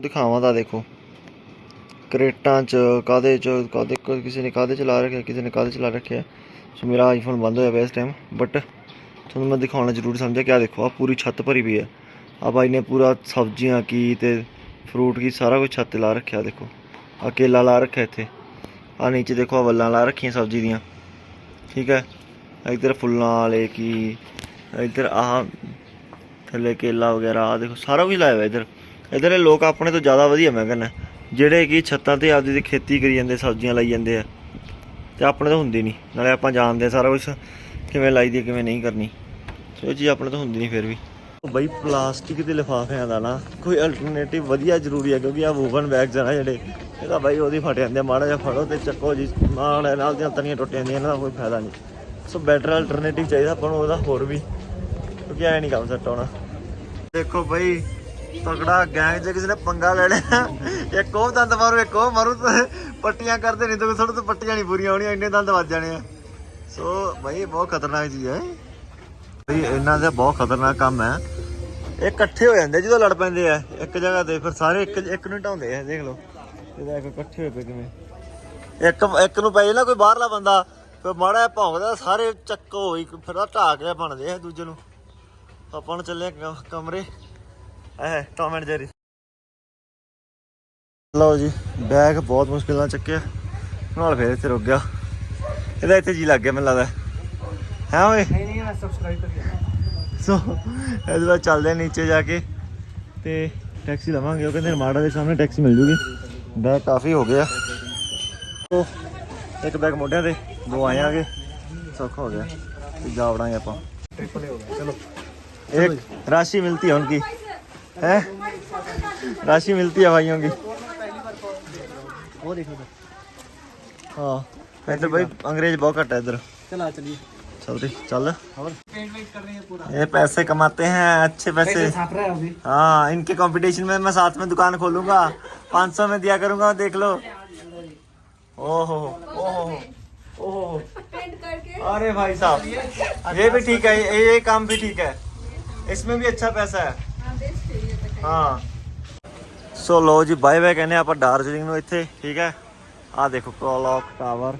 ਦਿਖਾਵਾਂ ਤਾਂ ਦੇਖੋ। ਕਰੇਟਾਂ ਚ ਕਾਦੇ ਚ ਕਾਦੇ ਕਿਸੇ ਨੇ ਕਾਦੇ ਚ ਲਾ ਰੱਖਿਆ, ਕਿਸੇ ਨੇ ਕਾਦੇ ਚ ਲਾ ਰੱਖਿਆ। ਸੋ ਮੇਰਾ ਆਈਫੋਨ ਬੰਦ ਹੋਇਆ ਪਿਆ ਇਸ ਟਾਈਮ ਬਟ ਤੁਹਾਨੂੰ ਮੈਂ ਦਿਖਾਉਣਾ ਜ਼ਰੂਰੀ ਸਮਝਿਆ ਕਿ ਆ ਦੇਖੋ ਆ ਪੂਰੀ ਛੱਤ ਭਰੀ ਪਈ ਹੈ। ਆ ਬਾਈ ਨੇ ਪੂਰਾ ਸਬਜ਼ੀਆਂ ਕੀ ਤੇ ਫਰੂਟ ਕੀ, ਸਾਰਾ ਕੁਝ ਛੱਤ ਤੇ ਲਾ ਰੱਖਿਆ ਦੇਖੋ। ਆ ਕੇਲਾ ਲਾ ਰੱਖਿਆ ਇੱਥੇ। ਆ ਨੀਚੇ ਦੇਖੋ ਆ ਵੱਲਾਂ ਲਾ ਰੱਖੀਆਂ ਸਬਜ਼ੀ ਦੀਆਂ। ਠੀਕ ਹੈ? ਇੱਧਰ ਫੁੱਲਾਂ ਵਾਲੇ ਕੀ ਇੱਧਰ ਆਹ ਥੱਲੇ ਕੇਲਾ ਵਗੈਰਾ ਆ ਦੇਖੋ, ਸਾਰਾ ਕੁਝ ਲਾਇਆ ਹੋਇਆ ਇੱਧਰ। ਇੱਧਰ ਦੇ ਲੋਕ ਆਪਣੇ ਤੋਂ ਜ਼ਿਆਦਾ ਵਧੀਆ ਮੈਂ ਕਹਿੰਦਾ। ਜਿਹੜੇ ਕਿ ਛੱਤਾਂ ਤੇ ਆਪਦੀ ਦੀ ਖੇਤੀ ਕਰੀ ਜਾਂਦੇ ਸਬਜ਼ੀਆਂ ਲਾਈ ਜਾਂਦੇ ਆ ਤੇ ਆਪਣੇ ਤੋਂ ਹੁੰਦੀ ਨਹੀਂ ਨਾਲੇ ਆਪਾਂ ਜਾਣਦੇ ਆ ਸਾਰਾ ਕੁਝ ਕਿਵੇਂ ਲਾਈ ਦੀ ਕਿਵੇਂ ਨਹੀਂ ਕਰਨੀ। ਸੋ ਇਹ ਚੀਜ਼ ਆਪਣੇ ਤੋਂ ਹੁੰਦੀ ਨਹੀਂ ਫਿਰ ਵੀ। ਬਈ ਪਲਾਸਟਿਕ ਦੇ ਲਿਫਾਫਿਆਂ ਦਾ ਨਾ ਕੋਈ ਅਲਟਰਨੇਟਿਵ ਵਧੀਆ ਜ਼ਰੂਰੀ ਹੈ ਕਿਉਂਕਿ ਆ ਵੂਵਨ ਬੈਗਸ ਆ ਨਾ ਜਿਹੜੇ ਇਹ ਤਾਂ ਬਾਈ ਉਹਦੀ ਫਟ ਜਾਂਦੇ ਆ, ਮਾੜਾ ਜਿਹਾ ਫੜੋ ਤੇ ਚੱਕੋ ਜੀ ਮਾੜਾ ਨਾਲ ਦੀਆਂ ਤਣੀਆਂ ਟੁੱਟ ਜਾਂਦੀਆਂ ਇਹਨਾਂ ਦਾ ਕੋਈ ਫਾਇਦਾ ਨਹੀਂ ਸੋ ਬੈਟਰ ਅਲਟਰਨੇਟਿਵ ਚਾਹੀਦਾ ਆਪਾਂ ਨੂੰ ਉਹਦਾ ਹੋਰ ਵੀ ਕਿਉਂਕਿ ਐ ਨਹੀਂ ਕੰਮ ਸੈੱਟ ਹੋਣਾ। ਦੇਖੋ ਬਈ ਤਗੜਾ ਗੈਂਗ ਜੇ ਕਿਸੇ ਨੇ ਪੰਗਾ ਲੈ ਲਿਆ, ਇੱਕ ਉਹ ਦੰਦ ਮਾਰੂ, ਇੱਕ ਉਹ ਮਾਰੂ, ਤੇ ਪੱਟੀਆਂ ਕਰਦੇ ਨਹੀਂ, ਤਾਂ ਥੋੜੇ ਤੋਂ ਪੱਟੀਆਂ ਨਹੀਂ ਪੂਰੀਆਂ ਹੋਣੀਆਂ, ਇੰਨੇ ਦੰਦ ਵੱਜ ਜਾਣੇ ਆ। ਸੋ ਬਈ, ਬਹੁਤ ਖਤਰਨਾਕ ਚੀਜ਼ ਹੈ। ਬਈ, ਇਹਨਾਂ ਦਾ ਬਹੁਤ ਖਤਰਨਾਕ ਕੰਮ ਹੈ। ਇਹ ਇਕੱਠੇ ਹੋ ਜਾਂਦੇ, ਜਦੋਂ ਲੜ ਪੈਂਦੇ ਆ, ਇੱਕ ਜਗ੍ਹਾ ਤੇ, ਫਿਰ ਸਾਰੇ ਇੱਕ ਇੱਕ ਨੂੰ ਢਾਉਂਦੇ ਆ, ਦੇਖ ਲਓ। ਇਹਦਾ ਇੱਕ ਇਕੱਠੇ ਹੋਏ ਪਏ ਕਿਵੇਂ। ਇੱਕ ਇੱਕ ਨੂੰ ਪੈ ਜਾਣਾ ਕੋਈ ਬਾਹਰਲਾ ਬੰਦਾ, ਫਿਰ ਮਾੜਾ ਜਿਹਾ ਭੌਂਕਦਾ, ਸਾਰੇ ਚੱਕੋ ਹੋਈ ਫਿਰ ਆ ਢਾਹ ਕੇ ਬਣਦੇ ਆ ਦੂਜੇ ਨੂੰ। ਆਪਾਂ ਨੂੰ ਚੱਲੇ ਕਮਰੇ। ਐ ਟੌਮ ਐਂਡ ਜੈਰੀ ਲਓ ਜੀ ਬੈਗ ਬਹੁਤ ਮੁਸ਼ਕਿਲ ਨਾਲ ਚੱਕਿਆ ਨਾਲ ਫੇਰ ਇੱਥੇ ਰੁਕ ਗਿਆ ਇਹਦਾ ਇੱਥੇ ਜੀ ਲੱਗ ਗਿਆ ਮੈਨੂੰ ਲੱਗਦਾ ਹੈ ਓਏ नहीं नहीं मैं सब्सक्राइब कर दिया ਸੋ ਇਹਦੇ ਬਾਅਦ ਚੱਲਦੇ ਆ ਨੀਚੇ ਜਾ ਕੇ ਤੇ ਟੈਕਸੀ ਲਵਾਂਗੇ ਉਹ ਕਹਿੰਦੇ ਰਮਾੜਾ ਦੇ ਸਾਹਮਣੇ ਟੈਕਸੀ ਮਿਲ ਜੂਗੀ ਬੈਗ ਕਾਫੀ ਹੋ ਗਿਆ ਸੋ ਇੱਕ ਬੈਗ ਮੋਢਿਆਂ ਤੇ ਦੋ ਆਏ ਆਗੇ ਸੌਖਾ ਹੋ ਗਿਆ ਤੇ ਜਾ ਵੜਾਂਗੇ ਆਪਾਂ ट्रिपल हो गया चलो एक राशि मिलती है उनकी है? राशि मिलती है भाइयों की। वो देखो हाँ इधर भाई अंग्रेज़ बहुत घट है इधर। चला चलिए। चल। रही चल ये पैसे कमाते हैं अच्छे पैसे। है इनके कंपटीशन में मैं साथ में दुकान खोलूँगा। 500 में दिया करूँगा देख लो। ओहो ओहो ओहो। अरे भाई साहब ये भी ठीक है ये ये काम भी ठीक है। इसमें भी अच्छा पैसा है। ਹਾਂ। ਸੋ ਲੋ ਜੀ, ਬਾਏ ਬਾਏ ਕਹਿੰਦੇ ਆਪਾਂ ਡਾਰਜਲਿੰਗ ਨੂੰ ਇੱਥੇ, ਠੀਕ ਹੈ। ਆਹ ਦੇਖੋ clock tower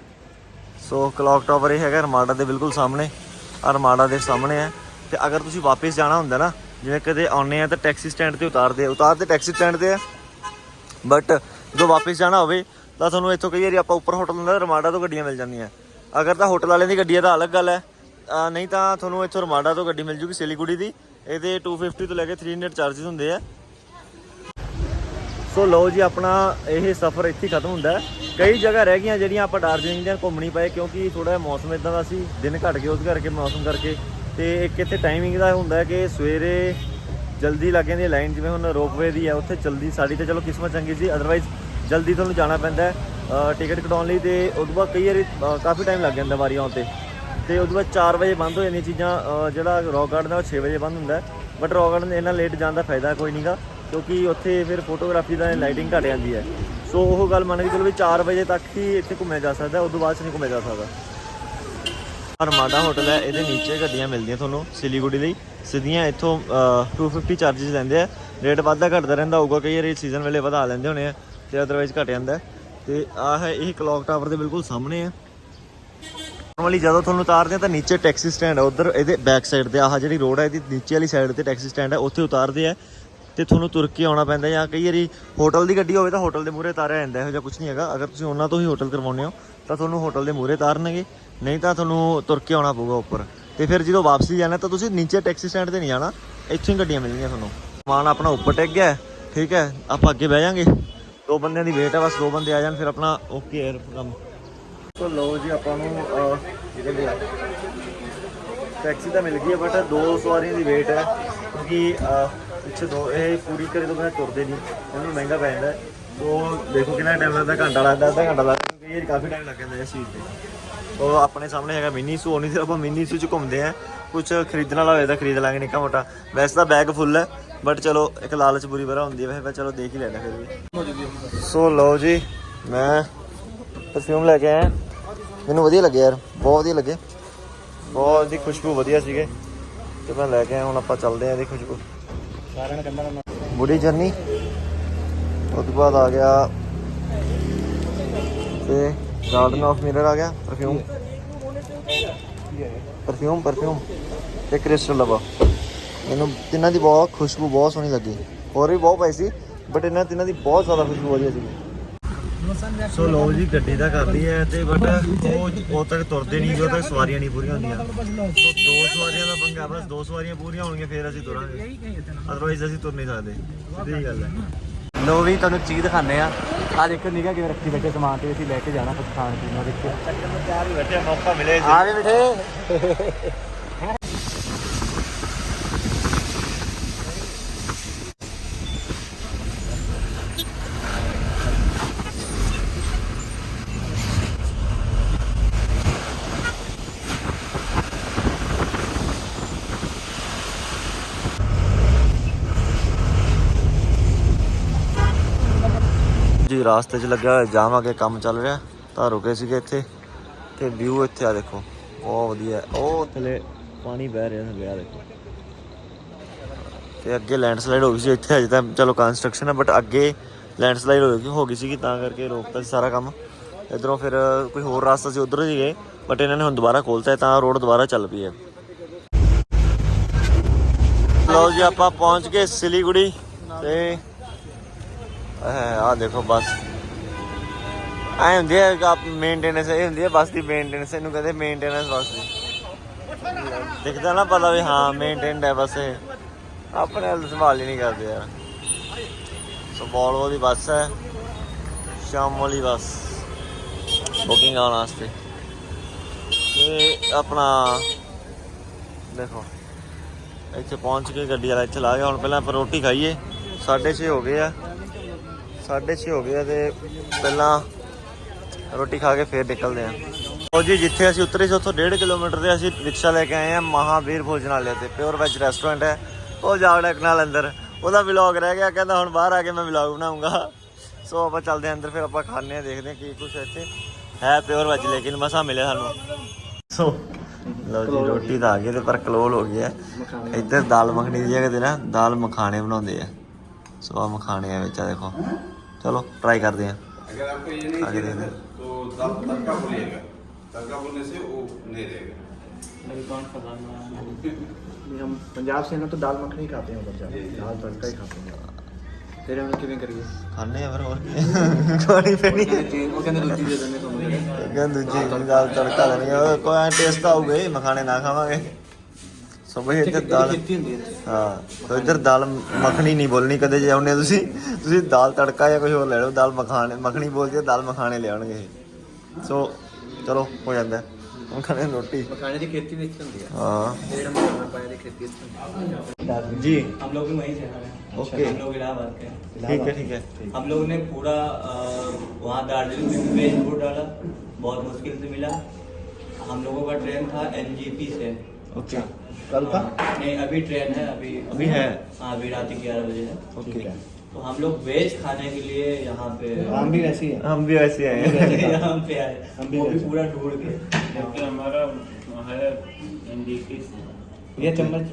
so clock tower ਇਹ ਹੈਗਾ ਰਮਾਡਾ ਦੇ ਬਿਲਕੁਲ ਸਾਹਮਣੇ। ਆ ਰਮਾਡਾ ਦੇ ਸਾਹਮਣੇ ਹੈ। ਤੇ ਅਗਰ ਤੁਸੀਂ ਵਾਪਸ ਜਾਣਾ ਹੁੰਦਾ ਨਾ, ਜਿਵੇਂ ਕਦੇ ਆਉਨੇ ਆ ਤਾਂ ਟੈਕਸੀ ਸਟੈਂਡ ਤੇ ਉਤਾਰਦੇ ਆ। ਉਤਾਰਦੇ ਟੈਕਸੀ ਸਟੈਂਡ ਤੇ ਆ। ਬਟ ਜੋ ਵਾਪਸ ਜਾਣਾ ਹੋਵੇ, ਤਾਂ ਤੁਹਾਨੂੰ ਇੱਥੋਂ ਕਈ ਵਾਰੀ ਆਪਾਂ ਉੱਪਰ ਹੋਟਲ ਹੁੰਦਾ ਰਮਾਡਾ ਤੋਂ ਗੱਡੀਆਂ ਮਿਲ ਜਾਂਦੀਆਂ। ਅਗਰ ਤਾਂ ਹੋਟਲ ਵਾਲਿਆਂ ਦੀ ਗੱਡੀ ਹੈ ਤਾਂ ਅਲੱਗ ਗੱਲ ਹੈ। ਨਹੀਂ ਤਾਂ ਤੁਹਾਨੂੰ ਇੱਥੋਂ ਰਮਾਡਾ ਤੋਂ ਗੱਡੀ ਮਿਲ ਜੂਗੀ ਸਿਲੀਗੁੜੀ ਦੀ। ਇਹਦੇ 250 ਤੋਂ ਲੈ ਕੇ 300 ਚਾਰजेस ਹੁੰਦੇ ਆ। ਸੋ ਲਓ ਜੀ, ਆਪਣਾ ਇਹ ਸਫ਼ਰ ਇੱਥੇ ਖਤਮ ਹੁੰਦਾ ਹੈ। ਕਈ ਜਗ੍ਹਾ ਰਹਿ ਗਈਆਂ ਜਿਹੜੀਆਂ ਆਪਾਂ ਡਾਰਜਲਿੰਗ ਦੀਆਂ ਘੁੰਮਣੀ ਪਏ ਕਿਉਂਕਿ ਥੋੜਾ ਜਿਹਾ ਮੌਸਮ ਇਦਾਂ ਦਾ ਸੀ, ਦਿਨ ਘਟ ਗਏ ਉਸ ਕਰਕੇ, ਮੌਸਮ ਕਰਕੇ। ਤੇ ਇੱਕ ਇੱਥੇ ਟਾਈਮਿੰਗ ਦਾ ਹੁੰਦਾ ਕਿ ਸਵੇਰੇ ਜਲਦੀ ਲੱਗ ਜਾਂਦੀ ਹੈ ਲਾਈਨ ਜਿਵੇਂ ਹੁਣ ਰੋਪਵੇ ਦੀ ਹੈ, ਉੱਥੇ ਜਲਦੀ ਸਾਡੀ ਤੇ ਚਲੋ ਕਿਸਮਤ ਚੰਗੀ ਸੀ ਅਦਰਵਾਈਜ਼ ਜਲਦੀ ਤੁਹਾਨੂੰ ਜਾਣਾ ਪੈਂਦਾ ਟਿਕਟ ਕਟਾਉਣ ਲਈ ਤੇ ਉਸ ਤੋਂ ਬਾਅਦ ਕਈ ਵਾਰੀ ਕਾਫੀ ਟਾਈਮ ਲੱਗ ਜਾਂਦਾ ਵਾਰੀ ਆਉਣ ਤੇ। ਤੇ ਉਸ ਤੋਂ ਬਾਅਦ 4 ਵਜੇ ਬੰਦ ਹੋ ਜਾਂਦੀਆਂ ਚੀਜ਼ਾਂ ਜਿਹੜਾ ਰੌਕ ਗਾਰਡਨ ਹੈ ਉਹ 6 ਵਜੇ ਬੰਦ ਹੁੰਦਾ ਬਟ ਰੌਕ ਗਾਰਡਨ ਇੰਨਾ ਲੇਟ ਜਾਣ ਦਾ ਫਾਇਦਾ ਕੋਈ ਨਹੀਂਗਾ ਕਿਉਂਕਿ ਉੱਥੇ ਫਿਰ ਫੋਟੋਗ੍ਰਾਫੀ ਦਾ ਲਾਈਟਿੰਗ ਘਟ ਜਾਂਦੀ ਹੈ। ਸੋ ਉਹ ਗੱਲ ਮੰਨ ਕੇ ਚਲੋ ਵੀ 4 ਵਜੇ ਤੱਕ ਹੀ ਇੱਥੇ ਘੁੰਮਿਆ ਜਾ ਸਕਦਾ ਉਸ ਤੋਂ ਬਾਅਦ 'ਚ ਨਹੀਂ ਘੁੰਮਿਆ ਜਾ ਸਕਦਾ। ਅਰਮਾਡਾ ਹੋਟਲ ਹੈ ਇਹਦੇ ਨੀਚੇ ਗੱਡੀਆਂ ਮਿਲਦੀਆਂ ਤੁਹਾਨੂੰ ਸਿਲੀਗੁੜੀ ਲਈ। ਸਿੱਧੀਆਂ ਇੱਥੋਂ ਅ, 250 ਚਾਰजेस ਲੈਂਦੇ ਆ। ਰੇਟ ਵੱਧਦਾ ਘਟਦਾ ਰਹਿੰਦਾ ਹੋਊਗਾ ਕਈ ਵਾਰੀ ਸੀਜ਼ਨ ਵੇਲੇ ਵਧਾ ਲੈਂਦੇ ਹੋਣੇ ਆ ਤੇ ਅਦਰਵਾਈਜ਼ ਘਟ ਜਾਂਦਾ ਹੈ। ਤੇ ਆਹ ਹੈ ਇਹ ਕਲੌਕ ਟਾਵਰ ਦੇ ਬਿਲਕੁਲ ਸਾਹਮਣੇ ਆ। ਨਾਰਮਲੀ ਜਦੋਂ ਤੁਹਾਨੂੰ ਉਤਾਰਦੇ ਆ ਤਾਂ ਨੀਚੇ ਟੈਕਸੀ ਸਟੈਂਡ ਆ, ਉਧਰ ਇਹਦੇ ਬੈਕ ਸਾਈਡ ਤੇ ਆਹ ਜਿਹੜੀ ਰੋਡ ਹੈ ਇਹਦੀ ਨੀਚੇ ਵਾਲੀ ਸਾਈਡ ਤੇ ਟੈਕਸੀ ਸਟੈਂਡ ਹੈ ਉੱਥੇ ਉਤਾਰਦੇ ਆ ਤੇ ਤੁਹਾਨੂੰ ਤੁਰ ਕੇ ਆਉਣਾ ਪੈਂਦਾ ਜਾਂ ਕਈ ਵਾਰੀ ਹੋਟਲ ਦੀ ਗੱਡੀ ਹੋਵੇ ਤਾਂ ਹੋਟਲ ਦੇ ਮੂਹਰੇ ਤਾਰਿਆ ਜਾਂਦਾ, ਇਹੋ ਜਿਹਾ ਕੁਝ ਨਹੀਂ ਹੈਗਾ। ਅਗਰ ਤੁਸੀਂ ਉਹਨਾਂ ਤੋਂ ਹੀ ਹੋਟਲ ਕਰਵਾਉਂਦੇ ਹੋ, ਤਾਂ ਤੁਹਾਨੂੰ ਹੋਟਲ ਦੇ ਮੂਹਰੇ ਤਾਰਨਗੇ, ਨਹੀਂ ਤਾਂ ਤੁਹਾਨੂੰ ਤੁਰ ਕੇ ਆਉਣਾ ਪਊਗਾ ਉੱਪਰ। ਤੇ ਫਿਰ ਜਦੋਂ ਵਾਪਸੀ ਜਾਣਾ, ਤਾਂ ਤੁਸੀਂ ਨੀਚੇ ਟੈਕਸੀ ਸਟੈਂਡ ਤੇ ਨਹੀਂ ਜਾਣਾ, ਇੱਥੋਂ ਹੀ ਗੱਡੀਆਂ ਮਿਲਣਗੀਆਂ ਤੁਹਾਨੂੰ। ਸਮਾਨ ਆਪਣਾ ਉੱਪਰ ਟਿਕ ਗਿਆ, ਠੀਕ ਹੈ, ਆਪਾਂ ਅੱਗੇ ਬਹਿ ਜਾਾਂਗੇ। ਦੋ ਬੰਦਿਆਂ ਦੀ ਵੇਟ ਹੈ ਬਸ ਦੋ ਬੰਦੇ ਆ ਜਾਣ, ਫਿਰ ਆਪਣਾ ਓਕੇ ਹੈ ਕੰਮ। ਸੋ ਲਓ ਜੀ ਆਪਾਂ ਨੂੰ ਅਹ, ਕੀ ਟੈਕਸੀ ਤਾਂ ਮਿਲ ਗਈ ਹੈ ਬਟ ਦੋ ਸਵਾਰੀਆਂ ਦੀ ਵੇਟ ਹੈ ਕਿਉਂਕਿ ਪਿੱਛੇ ਦੋ ਇਹ ਪੂਰੀ ਕਰੇ ਤੋਂ ਬਿਨਾਂ ਤੁਰਦੇ ਨਹੀਂ ਇਹਨੂੰ ਮਹਿੰਗਾ ਪੈ ਜਾਂਦਾ ਹੈ। ਸੋ ਦੇਖੋ ਕਿੰਨਾ ਟਾਈਮ ਲੱਗਦਾ ਘੰਟਾ ਲੱਗਦਾ ਅੱਧਾ ਘੰਟਾ ਲੱਗਦਾ ਕਈ ਵਾਰੀ ਕਾਫੀ ਟਾਈਮ ਲੱਗ ਜਾਂਦਾ ਇਸ ਚੀਜ਼ ਤੇ। ਉਹ ਆਪਣੇ ਸਾਹਮਣੇ ਹੈਗਾ ਮਿੰਨੀ ਸੂ ਨਹੀਂ ਸਿਰਫ ਆਪਾਂ ਮਿੰਨੀ ਸੂ ਚ ਘੁੰਮਦੇ ਆ ਕੁਝ ਖਰੀਦਣ ਵਾਲਾ ਹੋਏ ਤਾਂ ਖਰੀਦ ਲਾਂਗੇ ਨਿੱਕਾ ਮੋਟਾ। ਵੈਸੇ ਤਾਂ ਬੈਗ ਫੁੱਲ ਹੈ ਬਟ ਚਲੋ ਇੱਕ ਲਾਲਚ ਬੁਰੀ ਬਰਾ ਹੁੰਦੀ ਹੈ ਵੈਸੇ ਚਲੋ ਦੇਖ ਹੀ ਲੈਣਾ ਫਿਰ ਵੀ। ਸੋ ਲਓ ਜੀ ਮੈਂ ਪਰਫਿਊਮ ਲੈ ਕੇ ਆਇਆ। ਮੈਨੂੰ ਵਧੀਆ ਲੱਗਿਆ ਯਾਰ ਬਹੁਤ ਵਧੀਆ ਲੱਗੇ। ਬਹੁਤ ਦੀ ਖੁਸ਼ਬੂ ਵਧੀਆ ਸੀਗੇ। ਤੇ ਮੈਂ ਲੈ ਕੇ ਆਇਆ ਹੁਣ ਆਪਾਂ ਚੱਲਦੇ ਆਂ ਇਹਦੀ ਖੁਸ਼ਬੂ। ਸਾਰਿਆਂ ਨੇ ਕੰਨਾਂ ਬੁੜੀ ਜਰਨੀ ਉਸ ਤੋਂ ਬਾਅਦ ਆ ਗਿਆ ਤੇ ਗਾਰਡਨ ਆਫ ਮਿਰਰ ਆ ਗਿਆ ਪਰਫਿਊਮ ਪਰਫਿਊਮ ਪਰਫਿਊਮ ਤੇ ਕ੍ਰਿਸਟਲ ਲਵਾ ਮੈਨੂੰ ਤਿੰਨਾਂ ਦੀ ਬਹੁਤ ਖੁਸ਼ਬੂ ਬਹੁਤ ਸੋਹਣੀ ਲੱਗੀ। ਹੋਰ ਵੀ ਬਹੁਤ ਪਾਈ ਸੀ ਬਟ ਇਹਨਾਂ ਤਿੰਨਾਂ ਦੀ ਬਹੁਤ ਜ਼ਿਆਦਾ ਖੁਸ਼ਬੂ ਵਧੀਆ ਸੀ ਸੋ ਲੋ ਜੀ ਗੱਡੀ ਤਾਂ ਕਰਦੀ ਹੈ ਤੇ ਬਟ ਉਹ ਉਹ ਤੱਕ ਤੁਰਦੇ ਨਹੀਂ ਉਹ ਤੱਕ ਸਵਾਰੀਆਂ ਨਹੀਂ ਪੂਰੀਆਂ ਹੁੰਦੀਆਂ। ਸੋ ਦੋ ਸਵਾਰੀਆਂ ਦਾ ਪੰਗਾ ਬਸ ਦੋ ਸਵਾਰੀਆਂ ਪੂਰੀਆਂ ਹੋਣਗੀਆਂ ਫਿਰ ਅਸੀਂ ਤੁਰਾਂਗੇ। ਅਦਰਵਾਈਜ਼ ਅਸੀਂ ਤੁਰ ਨਹੀਂ ਸਕਦੇ। ਸਿੱਧੀ ਗੱਲ ਹੈ। ਲੋ ਵੀ ਤੁਹਾਨੂੰ ਚੀਜ਼ ਦਿਖਾਣੇ ਆ ਆ ਦੇਖੋ ਨਿਗਾ ਕਿਵੇਂ ਰੱਖੀ ਬੈਠੇ ਸਮਾਨ ਤੇ ਅਸੀਂ ਲੈ ਕੇ ਜਾਣਾ ਕੁਝ ਖਾਣ ਪੀਣ ਨੂੰ ਦੇਖੋ। ਚੱਕਰ ਨੂੰ ਤਿਆਰ ਹੀ ਬੈਠੇ ਮੌਕਾ ਮਿਲੇ ਆ ਵੀ ਬੈਠੇ। ਜੀ ਰਾਸਤੇ 'ਚ ਲੱਗਾ ਹੋਇਆ ਜਾਮ ਆ ਕੇ ਕੰਮ ਚੱਲ ਰਿਹਾ ਤਾਂ ਰੁਕੇ ਸੀਗੇ ਇੱਥੇ ਤੇ ਵਿਊ ਇੱਥੇ ਆ ਦੇਖੋ ਬਹੁਤ ਵਧੀਆ ਹੈ। ਉਹ ਥੱਲੇ ਪਾਣੀ ਵਹਿ ਰਿਹਾ ਥੱਲੇ ਆ ਦੇਖੋ ਤੇ ਅੱਗੇ ਲੈਂਡਸਲਾਈਡ ਹੋ ਗਈ ਸੀ ਇੱਥੇ ਅਜੇ ਤਾਂ ਚਲੋ ਕੰਸਟਰਕਸ਼ਨ ਹੈ ਬਟ ਅੱਗੇ ਲੈਂਡਸਲਾਈਡ ਹੋ ਗਈ ਹੋ ਗਈ ਸੀਗੀ ਤਾਂ ਕਰਕੇ ਰੋਕਤਾ ਸੀ ਸਾਰਾ ਕੰਮ ਇਧਰੋਂ ਫਿਰ ਕੋਈ ਹੋਰ ਰਸਤਾ ਸੀ ਉਧਰ ਹੀ ਗਏ ਬਟ ਇਹਨਾਂ ਨੇ ਹੁਣ ਦੁਬਾਰਾ ਖੋਲਤਾ ਹੈ ਤਾਂ ਰੋਡ ਦੁਬਾਰਾ ਚੱਲ ਪਈ ਹੈ ਲਓ ਜੀ ਆਪਾਂ ਪਹੁੰਚ ਗਏ ਸਿਲੀਗੁੜੀ ਤੇ ਆ ਦੇਖੋ ਬਸ। ਐ ਹੁੰਦੀ ਹੈ ਆਪ ਮੇਨਟੇਨੈਂਸ ਇਹ ਹੁੰਦੀ ਹੈ ਬੱਸ ਦੀ ਮੇਨਟੇਨੈਂਸ ਇਹਨੂੰ ਕਹਿੰਦੇ ਮੇਨਟੇਨੈਂਸ ਬੱਸ ਦੀ। ਦਿਖਦਾ ਨਾ ਪਤਾ ਵੀ ਹਾਂ ਮੇਨਟੇਨਡ ਹੈ ਬਸ ਇਹ। ਆਪਣੇ ਹਾਲ ਸੰਭਾਲ ਹੀ ਨਹੀਂ ਕਰਦੇ ਯਾਰ। ਸੋ ਵੋਲਵੋ ਦੀ ਬੱਸ ਹੈ, ਸ਼ਾਮ ਵਾਲੀ ਬੱਸ ਬੁਕਿੰਗ ਆਉਣ ਵਾਸਤੇ। ਤੇ ਆਪਣਾ, ਦੇਖੋ, ਇੱਥੇ ਪਹੁੰਚ ਕੇ ਗੱਡੀ ਵਾਲਾ ਇੱਥੇ ਲਾ ਗਿਆ। ਹੁਣ ਪਹਿਲਾਂ ਆਪਾਂ ਰੋਟੀ ਖਾਈਏ 6:30 ਹੋ ਗਏ ਆ। 6:30 ਹੋ ਗਏ ਆ ਤੇ ਪਹਿਲਾਂ ਰੋਟੀ ਖਾ ਕੇ ਫੇਰ ਨਿਕਲਦੇ ਆ। ਉਹ ਜੀ, ਜਿੱਥੇ ਅਸੀਂ ਉਤਰੇ ਸੀ, ਉੱਥੋਂ 1.5 ਕਿਲੋਮੀਟਰ ਤੇ ਅਸੀਂ ਰਿਕਸ਼ਾ ਲੈ ਕੇ ਆਏ ਆ ਮਹਾਵੀਰ ਭੋਜਨਾਲय ਤੇ। ਪਿਓਰ ਵੈਜ ਰੈਸਟੋਰੈਂਟ ਹੈ। ਉਹ ਜਾਵੜਾ ਕਨਾਲ ਅੰਦਰ। ਉਹਦਾ ਵਲੌਗ ਰਹਿ ਗਿਆ, ਕਹਿੰਦਾ ਹੁਣ ਬਾਹਰ ਆ ਕੇ ਮੈਂ ਵਲੌਗ ਬਣਾਉਂਗਾ। ਸੋ ਆਪਾਂ ਚੱਲਦੇ ਆ ਅੰਦਰ, ਫਿਰ ਆਪਾਂ ਖਾਣੇ ਆ, ਦੇਖਦੇ ਆ ਕੀ ਕੁਛ ਇੱਥੇ। ਹੈ ਪਿਓਰ ਵੈਜ ਲੇਕਿਨ ਮਸਾ ਮਿਲਿਆ ਸਾਨੂੰ। ਸੋ ਲਓ ਜੀ, ਰੋਟੀ ਤਾਂ ਆ ਗਈ ਤੇ ਪਰ ਕਲੋਲ ਹੋ ਗਿਆ ਇੱਧਰ ਦਾਲ ਮੱਖਣੀ ਦੀ ਜਗ੍ਹਾ ਤੇ ਨਾ, ਦਾਲ ਮਖਾਣੇ ਬਣਾਉਂਦੇ ਆ। ਸੋ ਆ ਮਖਾਣੇ ਆ ਵਿੱਚ ਆ ਦੇਖੋ। चलो ट्राई करते हैं अगर आपको ये नहीं चाहिए सर तो दम तड़का बोलिएगा तड़का बोलने से वो नहीं रहेगा हम पंजाब से ना तो दाल मखनी खाते हैं उधर दाल तड़का ही खाते हैं ਫਿਰ ਹੁਣ ਕਿਵੇਂ ਕਰੀਏ ਖਾਣੇ ਆ ਫਿਰ ਹੋਰ ਕੀ ਖਾਣੀ ਪੈਣੀ ਉਹ ਕਹਿੰਦੇ ਦੂਜੀ ਦੇ ਦਿੰਦੇ ਤੁਹਾਨੂੰ ਕਹਿੰਦੇ ਦੂਜੀ ਦਾਲ ਤੜਕਾ ਦੇਣੀ ਕੋਈ ਟੇਸਟ ਆਊਗਾ ਮਖਾਣੇ ਨਾ ਖਾਵਾਂਗੇ ਸੋ ਬਈ ਇੱਧਰ ਦਾਲ ਕਿੱਥੇ ਹੁੰਦੀ ਹੈ ਇੱਥੇ ਹਾਂ ਤਾਂ ਇੱਧਰ ਦਾਲ ਮੱਖਣੀ ਨਹੀਂ ਬੋਲਣੀ ਕਦੇ ਜੇ ਆਉਨੇ ਤੁਸੀਂ ਤੁਸੀਂ ਦਾਲ ਤੜਕਾ ਜਾਂ ਕੁਝ ਹੋਰ ਲੈ ਲਓ ਦਾਲ ਮਖਾਣੇ ਮੱਖਣੀ ਬੋਲ ਕੇ ਦਾਲ ਮਖਾਣੇ ਲਿਆਉਣਗੇ ਇਹ। ਸੋ ਚਲੋ ਹੋ ਜਾਂਦਾ ਹੁਣ ਖਾਣੇ ਰੋਟੀ ਮਖਾਣੇ ਦੀ ਖੇਤੀ ਵੀ ਇੱਥੇ ਹੁੰਦੀ ਹੈ ਹਾਂ ਜਿਹੜਾ ਮਖਾਣਾ ਪਾਇਆ ਦੀ ਖੇਤੀ ਇੱਥੇ ਹੁੰਦੀ ਹੈ ਜੀ हम लोग भी वहीं से आ रहे हैं ओके। हम लोग इलाहाबाद के हैं। ਠੀਕ ਹੈ ਠੀਕ ਹੈ हम लोगों ने पूरा अ, वहाँ दार्जिलिंग में भी वेज फूड डाला बहुत मुश्किल से मिला हम लोगों का ट्रेन था एनजीपी से। ओके। कल का नहीं अभी ट्रेन है अभी अभी है? हाँ अभी रात ग्यारह बजे है। ओके। तो हम लोग वेज खाने के लिए यहाँ पे हम भी वैसे हैं हम भी वैसे आए हैं। यहाँ पे आए। हम भी। पूरा ढूंढ के। क्योंकि हमारा है एनडीपी से। ये चम्मच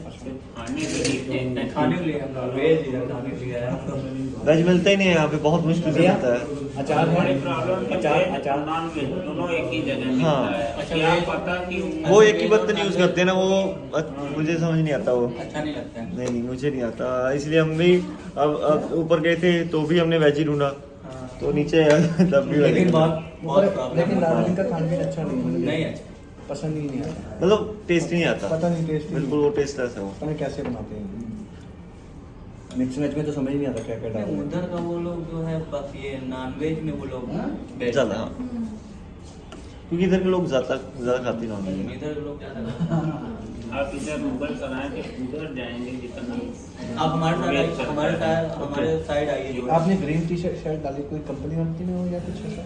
वेज हैं। मिलता ही नहीं है यहाँ पे बहुत मुश्किल से मिलता है। अचार है? अचार अचार? अचार नॉन वेज दोनों एक ही जगह हाँ। है। अच्छा, पता कि वो एक ही बर्तन यूज़ करते हैं ना वो मुझे समझ नहीं आता वो। अच्छा नहीं लगता नहीं नहीं मुझे नहीं आता। इसलिए हम भी अब अब ऊपर गए थे तो भी हमने वेज ही ढूंढा। हाँ। तो नीचे तब भी लेकिन बहुत लेकिन दार्जिलिंग का खाना भी अच्छा नहीं है। नहीं अच्छा। पसंद ही नहीं आता। मतलब टेस्ट नहीं आता। पता नहीं टेस्ट बिल्कुल वो टेस्ट ऐसा हो। पता नहीं कैसे बनाते हैं। मिक्स वेज में तो समझ नहीं आता क्या क्या डालते हैं। उधर का वो लोग जो है बस ये नॉन वेज में वो लोग बेस्ट ज़्यादा हाँ। क्योंकि इधर के लोग ज़्यादा ज़्यादा खाते नॉन वेज इधर लोग क्या करते आप इधर मुगल सराय के उधर जाएँगे जितना आप हमारे साथ हमारे साथ हमारे साइड आइए आपने ग्रीन टी शर्ट शर्ट डाली कोई कंपनी वंपनी में हो या कुछ ऐसा?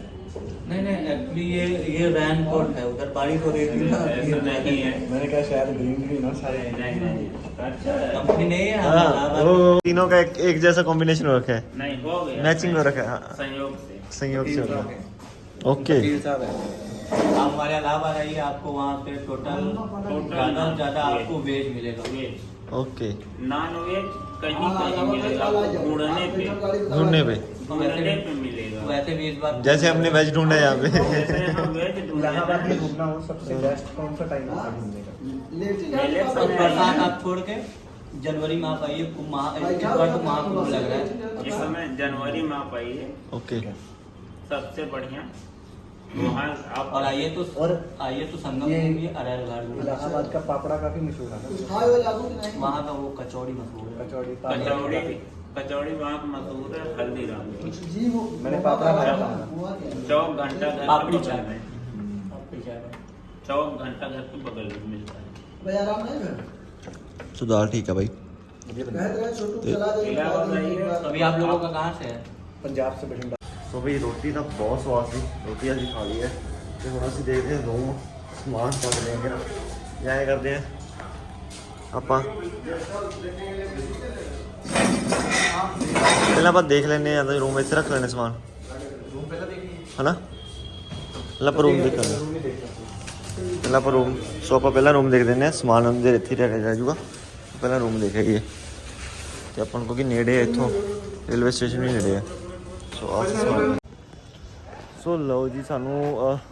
नहीं नहीं एक्चुअली ये ये रैन कोट है उधर बारिश हो रही थी ना ऐसा नहीं है मैंने कहा शायद ग्रीन ग्रीन हो सारे नहीं नहीं अच्छा है कंपनी नहीं है हम हाँ इलाहाबाद- वो तीनों का एक, एक जैसा कॉम्बिनेशन हो रखा है नहीं हो गया मैचिंग हो रखा है हाँ, संयोग से संयोग से हो रखा है ओके साहब है आप हमारे इलाहाबाद आइए आपको वहाँ पे टोटल Total ज़्यादा से ज़्यादा veg। आपको वेज मिलेगा वेज ओके नॉन वेज कहीं कहीं मिलेगा आपको ढूंढने पे ढूंढने पे ढूंढने पे मिलेगा वैसे भी इस बार जैसे हमने वेज ढूंढा यहाँ पे जैसे हम वेज ढूंढे इलाहाबाद में ना, घूमना हो सबसे बेस्ट कौन सा टाइम होता है घूमने का मेले और समय बरसात आप छोड़ के जनवरी में आप आइए कुंभ महा इस बार तो महाकुंभ लग रहा है इस समय जनवरी में आप आइए ओके सबसे बढ़िया वहाँ आप और आइए तो और आइए तो संगम घाट इलाहाबाद का पापड़ा काफ़ी मशहूर है वहाँ का वो कचौड़ी मशहूर है। कचौड़ी कचौड़ी कचौड़ी वहाँ की मशहूर है हल्दीराम। मैंने पापड़ा खाया था। चौक घंटा घर पापड़ी बगल में। चौक घंटा घर के बगल में मिलता है। तो दाल ठीक है भाई। इलाहाबाद आइए अभी आप लोगों का कहाँ से है? पंजाब से बठिंडा। ਸੋ ਬਈ ਰੋਟੀ ਤਾਂ ਬਹੁਤ ਸਵਾਦ ਸੀ ਰੋਟੀ ਅਸੀਂ ਖਾ ਲਈ ਹੈ ਤੇ ਹੁਣ ਅਸੀਂ ਦੇਖਦੇ ਹਾਂ ਰੂਮ ਸਮਾਨ ਚੱਕਦੇ ਹਾਂ ਜਾਂ ਐਂ ਕਰਦੇ ਹਾਂ ਆਪਾਂ ਪਹਿਲਾਂ ਆਪਾਂ ਦੇਖ ਲੈਂਦੇ ਹਾਂ ਅੰਦਰ ਰੂਮ ਇੱਥੇ ਰੱਖ ਲੈਣੇ ਸਮਾਨ ਹਨਾ ਪਹਿਲਾਂ ਆਪਾਂ ਰੂਮ ਦੇਖਾਂਗੇ ਪਹਿਲਾਂ ਆਪਾਂ ਰੂਮ ਸੋ ਆਪਾਂ ਪਹਿਲਾਂ ਰੂਮ ਦੇਖ ਲੈਂਦੇ ਹਾਂ ਸਮਾਨ ਅੰਦਰ ਇੱਥੇ ਹੀ ਰਹਿ ਜਾਊਗਾ ਪਹਿਲਾਂ ਰੂਮ ਦੇਖਾਂਗੇ ਤੇ ਆਪਾਂ ਨੂੰ ਕਿਉਂਕਿ ਨੇੜੇ ਹੈ ਇੱਥੋਂ ਰੇਲਵੇ ਸਟੇਸ਼ਨ ਵੀ ਨੇੜੇ ਹੈ ਸੋ ਆਹ ਸਮਾਨ ਸੋ ਲਓ ਜੀ, ਸਾਨੂੰ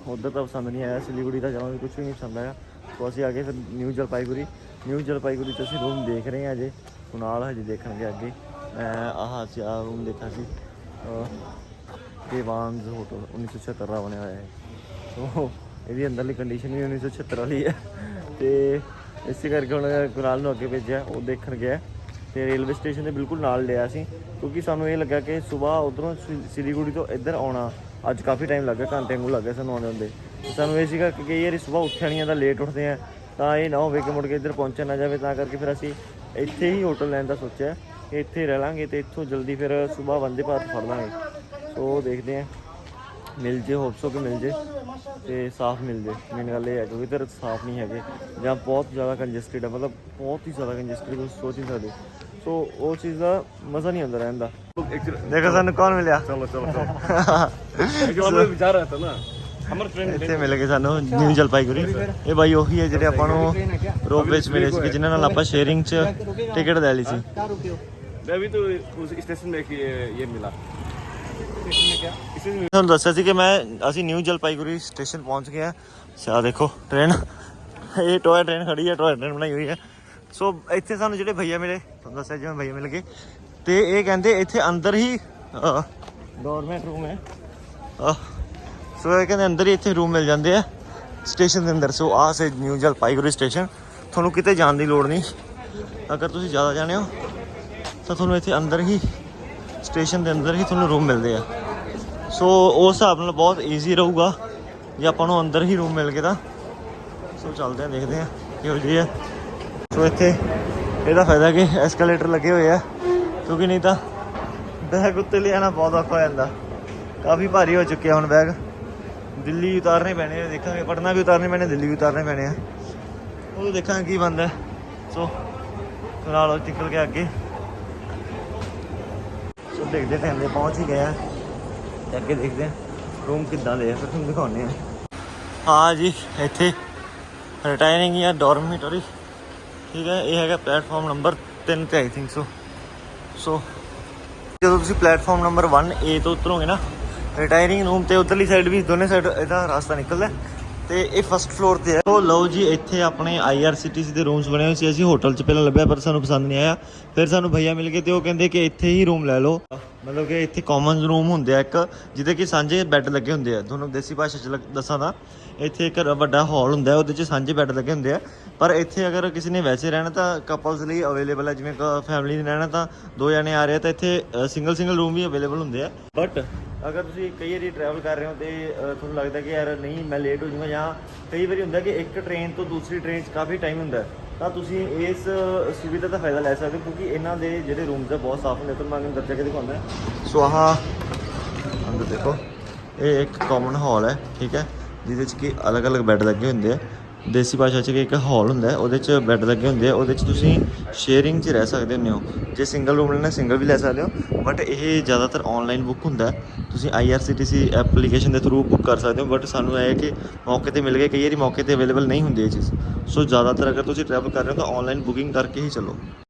ਉਧਰ ਤਾਂ ਪਸੰਦ ਨਹੀਂ ਆਇਆ, ਸਿਲੀਗੁੜੀ ਦਾ ਜਮਾਂ ਵੀ ਕੁਝ ਵੀ ਨਹੀਂ ਪਸੰਦ ਆਇਆ। ਸੋ ਅਸੀਂ ਆ ਗਏ ਫਿਰ ਨਿਊ ਜਲਪਾਈਗੁੜੀ। ਨਿਊ ਜਲਪਾਈਗੁੜੀ 'ਚ ਅਸੀਂ ਰੂਮ ਦੇਖ ਰਹੇ ਹਾਂ ਅਜੇ। ਕੁਨਾਲ ਹਜੇ ਦੇਖਣਗੇ ਅੱਗੇ। ਮੈਂ ਆਹ ਅਸੀਂ ਆਹ ਰੂਮ ਦੇਖਿਆ ਸੀ ਦੇਵਾਨਜ਼ ਹੋਟਲ 1976 ਦਾ ਬਣਿਆ ਹੋਇਆ ਹੈ। ਸੋ ਇਹਦੀ ਅੰਦਰਲੀ ਕੰਡੀਸ਼ਨ ਵੀ 1976 ਵਾਲੀ ਹੈ। ਤੇ ਇਸੇ ਕਰਕੇ ਹੁਣ ਕੁਨਾਲ ਨੂੰ ਅੱਗੇ ਭੇਜਿਆ, ਉਹ ਦੇਖਣ ਗਿਆ। ਤੇ ਰੇਲਵੇ ਸਟੇਸ਼ਨ ਦੇ ਬਿਲਕੁਲ ਨਾਲ ਲਿਆ ਸੀ, ਕਿਉਂਕਿ ਸਾਨੂੰ ਇਹ ਲੱਗਾ ਕਿ ਸਵੇਰ ਉਧਰੋਂ ਸਿਲੀਗੁੜੀ ਤੋਂ ਇੱਧਰ ਆਉਣਾ ਅੱਜ ਕਾਫੀ ਟਾਈਮ ਲੱਗਾ ਘੰਟੇ ਨੂੰ ਲੱਗਾ ਸਾਨੂੰ ਆਉਂਦੇ ਹੁੰਦੇ ਸਾਨੂੰ ਇਹ ਸੀਗਾ ਕਿ ਕਈ ਵਾਰੀ ਸਵੇਰ ਉੱਠਿਆ ਨਹੀਂ ਜਾਂਦਾ ਲੇਟ ਉੱਠਦੇ ਆ, ਤਾਂ ਇਹ ਨਾ ਹੋਵੇ ਕਿ ਮੁੜ ਕੇ ਇੱਧਰ ਪਹੁੰਚਿਆ ਨਾ ਜਾਵੇ, ਤਾਂ ਕਰਕੇ ਫਿਰ ਅਸੀਂ ਇੱਥੇ ਹੀ ਹੋਟਲ ਲੈਣ ਦਾ ਸੋਚਿਆ ਕਿ ਇੱਥੇ ਰਹਿ ਲਾਂਗੇ ਤੇ ਇੱਥੋਂ ਜਲਦੀ ਫਿਰ ਸਵੇਰ ਵੰਦੇ ਭਾਰਤ ਫੜ ਲਾਂਗੇ। ਸੋ ਦੇਖਦੇ ਆ। ਮਿਲ ਜੇ ਹੋਪਸੋ ਕਿ ਮਿਲ ਜੇ ਤੇ ਸਾਫ਼ ਮਿਲ ਜੇ। ਮੇਨ ਗੱਲ ਇਹ ਹੈ ਕਿਉਂਕਿ ਇੱਧਰ ਸਾਫ਼ ਨਹੀਂ ਹੈਗੇ ਜਾਂ ਬਹੁਤ ਜ਼ਿਆਦਾ ਕੰਜੈਸਟਡ ਹੈ ਮਤਲਬ ਬਹੁਤ ਹੀ ਜ਼ਿਆਦਾ ਕੰਜੈਸਟਡ ਤੁਸੀਂ ਸੋਚ ਨਹੀਂ ਸਕਦੇ। ਸੋ ਉਹ ਚੀਜ਼ ਦਾ ਮਜ਼ਾ ਨਹੀਂ ਆਉਂਦਾ ਰਹਿੰਦਾ ਦੇਖੋ ਸਾਨੂੰ ਕੌਣ ਮਿਲਿਆ? ਚਲੋ ਚਲੋ ਚਲੋ। ਜੋ ਆਪਣੇ ਵਿਚਾਰ ਰਹਾ ਤਾ ਨਾ। ਅਮਰ ਫਰੈਂਡ ਇੱਥੇ ਮਿਲ ਗਏ ਸਾਨੂੰ ਨਿਊ ਜਲਪਾਈਗੁੜੀ ਇਹ ਬਾਈ ਉਹੀ ਹੈ ਜਿਹੜੇ ਆਪਾਂ ਨੂੰ ਰੋਪ ਵਿੱਚ ਮਿਲੇ ਸੀ ਜਿਨ੍ਹਾਂ ਨਾਲ ਆਪਾਂ ਸ਼ੇਅਰਿੰਗ 'ਚ ਟਿਕਟ ਲੈ ਲਈ ਸੀ। ਮੈਂ ਵੀ ਤਾਂ ਉਸ ਸਟੇਸ਼ਨ 'ਤੇ ਇਹ ਮਿਲਾ। ਸਟੇਸ਼ਨ 'ਤੇ ਤੁਹਾਨੂੰ ਦੱਸਿਆ ਸੀ ਕਿ ਮੈਂ, ਅਸੀਂ ਨਿਊ ਜਲਪਾਈਗੁਰੀ ਸਟੇਸ਼ਨ ਪਹੁੰਚ ਗਏ ਆ ਆ ਦੇਖੋ ਟ੍ਰੇਨ ਇਹ ਟੋਏ ਟ੍ਰੇਨ ਖੜੀ ਹੈ, ਟੋਏ ਟ੍ਰੇਨ ਬਣਾਈ ਹੋਈ ਹੈ। ਸੋ ਇੱਥੇ ਸਾਨੂੰ ਜਿਹੜੇ ਭਈਆ ਮਿਲੇ, ਤੁਹਾਨੂੰ ਦੱਸਿਆ ਜਿਵੇਂ ਭਈਆ ਮਿਲ ਗਏ। ਤੇ ਇਹ ਕਹਿੰਦੇ ਇੱਥੇ ਅੰਦਰ ਹੀ ਡੋਰਮੈਂਟ ਰੂਮ ਹੈ। ਸੋ ਇਹ ਕਹਿੰਦੇ ਅੰਦਰ ਹੀ ਇੱਥੇ ਰੂਮ ਮਿਲ ਜਾਂਦੇ ਆ ਸਟੇਸ਼ਨ ਦੇ ਅੰਦਰ। ਸੋ ਆਹ ਸੇ ਨਿਊ ਜਲਪਾਈਗੁਰੀ ਸਟੇਸ਼ਨ ਤੁਹਾਨੂੰ ਕਿਤੇ ਜਾਣ ਦੀ ਲੋੜ ਨਹੀਂ। ਅਗਰ ਤੁਸੀਂ ਜ਼ਿਆਦਾ ਜਾਣੇ ਹੋ, ਤਾਂ ਤੁਹਾਨੂੰ ਇੱਥੇ ਅੰਦਰ ਹੀ ਸਟੇਸ਼ਨ ਦੇ ਅੰਦਰ ਹੀ ਤੁਹਾਨੂੰ ਰੂਮ ਮਿਲਦੇ ਆ। ਸੋ ਉਸ ਹਿਸਾਬ ਨਾਲ ਬਹੁਤ ਈਜ਼ੀ ਰਹੂਗਾ। ਜੇ ਆਪਾਂ ਨੂੰ ਅੰਦਰ ਹੀ ਰੂਮ ਮਿਲ ਗਏ ਤਾਂ। ਸੋ ਚੱਲਦੇ ਆ ਦੇਖਦੇ ਆ ਕਿਹੋ ਜਿਹੀ ਹੈ। ਸੋ ਇੱਥੇ ਇਹਦਾ ਫਾਇਦਾ ਕਿ ਐਸਕੇਲੇਟਰ ਲੱਗੇ ਹੋਏ ਆ। ਕਿਉਂਕਿ ਨਹੀਂ ਤਾਂ ਬੈਗ ਉੱਤੇ ਲਿਆਣਾ ਬਹੁਤ ਔਖਾ ਹੋ ਜਾਂਦਾ। ਕਾਫੀ ਭਾਰੀ ਹੋ ਚੁੱਕਿਆ ਹੁਣ ਬੈਗ। ਦਿੱਲੀ ਉਤਾਰਨੇ ਪੈਣੇ ਆ, ਦੇਖਾਂਗੇ। ਪਟਨਾ ਵੀ ਉਤਾਰਨੇ ਪੈਣੇ, ਦਿੱਲੀ ਵੀ ਉਤਾਰਨੇ ਪੈਣੇ ਆ। ਉਹ ਦੇਖਾਂਗੇ ਕੀ ਬਣਦਾ ਸੋ ਨਾਲ ਨਿਕਲ ਕੇ ਅੱਗੇ। ਸੋ ਦੇਖਦੇ ਟਾਈਮ ਦੇ ਪਹੁੰਚ ਹੀ ਗਏ ਆ। ਜਾ ਕੇ ਦੇਖਦੇ ਆ ਰੂਮ ਕਿੱਦਾਂ ਦੇ ਆ, ਫਿਰ ਤੁਹਾਨੂੰ ਦਿਖਾਉਂਦੇ ਆ ਹਾਂ ਜੀ, ਇੱਥੇ ਰਿਟਾਇਰਿੰਗ ਜਾਂ ਡੋਰਮੀਟਰੀ ਠੀਕ ਹੈ, ਇਹ ਹੈਗਾ ਪਲੇਟਫਾਰਮ ਨੰਬਰ 3 ਤੇ ਆਈ ਥਿੰਕ ਸੋ ਸੋ ਜਦੋਂ ਤੁਸੀਂ ਪਲੇਟਫਾਰਮ ਨੰਬਰ 1A ਤੋਂ ਉਤਰੋਗੇ ਨਾ ਰਿਟਾਇਰਿੰਗ ਰੂਮ ਤੇ ਉਧਰਲੀ ਸਾਈਡ ਵੀ, ਦੋਨੇ ਸਾਈਡ ਇਹਦਾ ਰਸਤਾ ਨਿਕਲਦਾ। ਤੇ ਇਹ ਫਸਟ ਫਲੋਰ ਤੇ ਹੈ। ਉਹ ਲਓ ਜੀ, ਇੱਥੇ ਆਪਣੇ IRCTC ਦੇ ਰੂਮਸ ਬਣੇ ਹੋਏ ਸੀ। ਅਸੀਂ ਹੋਟਲ 'ਚ ਪਹਿਲਾਂ ਲੱਭਿਆ, ਪਰ ਸਾਨੂੰ ਪਸੰਦ ਨਹੀਂ ਆਇਆ। ਫਿਰ ਸਾਨੂੰ ਭਈਆ ਮਿਲ ਗਏ ਤੇ ਉਹ ਕਹਿੰਦੇ ਕਿ ਇੱਥੇ ਹੀ ਰੂਮ ਲੈ ਲਓ। ਮਤਲਬ ਕਿ ਇੱਥੇ ਕਾਮਨ ਰੂਮ ਹੁੰਦੇ ਆ ਇੱਕ, ਜਿਹਦੇ ਕਿ ਸਾਂਝੇ ਬੈੱਡ ਲੱਗੇ ਹੁੰਦੇ ਆ। ਤੁਹਾਨੂੰ ਦੇਸੀ ਭਾਸ਼ਾ 'ਚ ਲੱਗ- ਦੱਸਾਂ ਤਾਂ। ਇੱਥੇ ਇੱਕ ਵੱਡਾ ਹਾਲ ਹੁੰਦਾ ਉਹਦੇ 'ਚ ਸਾਂਝੇ ਬੈੱਡ ਲੱਗੇ ਹੁੰਦੇ ਆ। ਪਰ ਇੱਥੇ ਅਗਰ ਕਿਸੇ ਨੇ ਵੈਸੇ ਰਹਿਣਾ ਤਾਂ ਕਪਲਸ ਲਈ ਅਵੇਲੇਬਲ ਹੈ, ਜਿਵੇਂ ਫੈਮਿਲੀ ਨੇ ਰਹਿਣਾ ਤਾਂ ਦੋ ਜਣੇ ਆ ਰਹੇ ਆ, ਤਾਂ ਇੱਥੇ ਸਿੰਗਲ ਸਿੰਗਲ ਰੂਮ ਵੀ ਅਵੇਲੇਬਲ ਹੁੰਦੇ ਆ। ਬਟ ਅਗਰ ਤੁਸੀਂ ਕਈ ਵਾਰੀ ਟਰੈਵਲ ਕਰ ਰਹੇ ਹੋ ਤੇ ਤੁਹਾਨੂੰ ਲੱਗਦਾ ਕਿ ਯਾਰ ਨਹੀਂ, ਮੈਂ ਲੇਟ ਹੋ ਜਾਊਂਗਾ, ਜਾਂ ਕਈ ਵਾਰੀ ਹੁੰਦਾ ਕਿ ਇੱਕ ਟ੍ਰੇਨ ਤੋਂ ਦੂਸਰੀ ਟ੍ਰੇਨ 'ਚ ਕਾਫੀ ਟਾਈਮ ਹੁੰਦਾ ਤਾਂ ਤੁਸੀਂ ਇਸ ਸੁਵਿਧਾ ਦਾ ਫਾਇਦਾ ਲੈ ਸਕਦੇ ਹੋ, ਕਿਉਂਕਿ ਇਹਨਾਂ ਦੇ ਜਿਹੜੇ ਰੂਮਸ ਆ ਬਹੁਤ ਸਾਫ਼ ਹੁੰਦੇ ਤੁਹਾਨੂੰ ਮੈਂ ਅੰਦਰ ਜਾ ਕੇ ਦਿਖਾਉਂਦਾ ਸੋ ਆਹ, ਅੰਦਰ ਦੇਖੋ, ਇਹ ਇੱਕ ਕਾਮਨ ਹਾਲ ਹੈ, ਠੀਕ ਹੈ, ਜਿਹਦੇ 'ਚ ਕਿ ਅਲੱਗ-ਅਲੱਗ ਬੈੱਡ ਲੱਗੇ ਹੁੰਦੇ ਆ। ਦੇਸੀ ਭਾਸ਼ਾ 'ਚ ਇੱਕ ਹਾਲ ਹੁੰਦਾ ਉਹਦੇ 'ਚ ਬੈੱਡ ਲੱਗੇ ਹੁੰਦੇ ਆ, ਉਹਦੇ 'ਚ ਤੁਸੀਂ ਸ਼ੇਅਰਿੰਗ 'ਚ ਰਹਿ ਸਕਦੇ ਹੁੰਦੇ ਹੋ। ਜੇ ਸਿੰਗਲ ਰੂਮ ਲੈਣਾ ਸਿੰਗਲ ਵੀ ਲੈ ਸਕਦੇ ਹੋ ਬਟ ਇਹ ਜ਼ਿਆਦਾਤਰ ਆਨਲਾਈਨ ਬੁੱਕ ਹੁੰਦਾ ਹੈ। ਤੁਸੀਂ IRCTC ਐਪਲੀਕੇਸ਼ਨ ਦੇ ਥਰੂ ਬੁੱਕ ਕਰ ਸਕਦੇ ਹੋ ਬਟ ਸਾਨੂੰ ਇਹ ਹੈ ਕਿ ਮੌਕੇ ਤੇ ਮਿਲ ਗਏ, ਕਈ ਵਾਰੀ ਮੌਕੇ ਤੇ ਅਵੇਲੇਬਲ ਨਹੀਂ ਹੁੰਦੀ ਇਹ ਚੀਜ਼। ਸੋ ਜ਼ਿਆਦਾਤਰ ਅਗਰ ਤੁਸੀਂ ਟਰੈਵਲ ਕਰ ਰਹੇ ਹੋ, ਤਾਂ ਆਨਲਾਈਨ ਬੁਕਿੰਗ ਕਰਕੇ ਹੀ ਚੱਲੋ।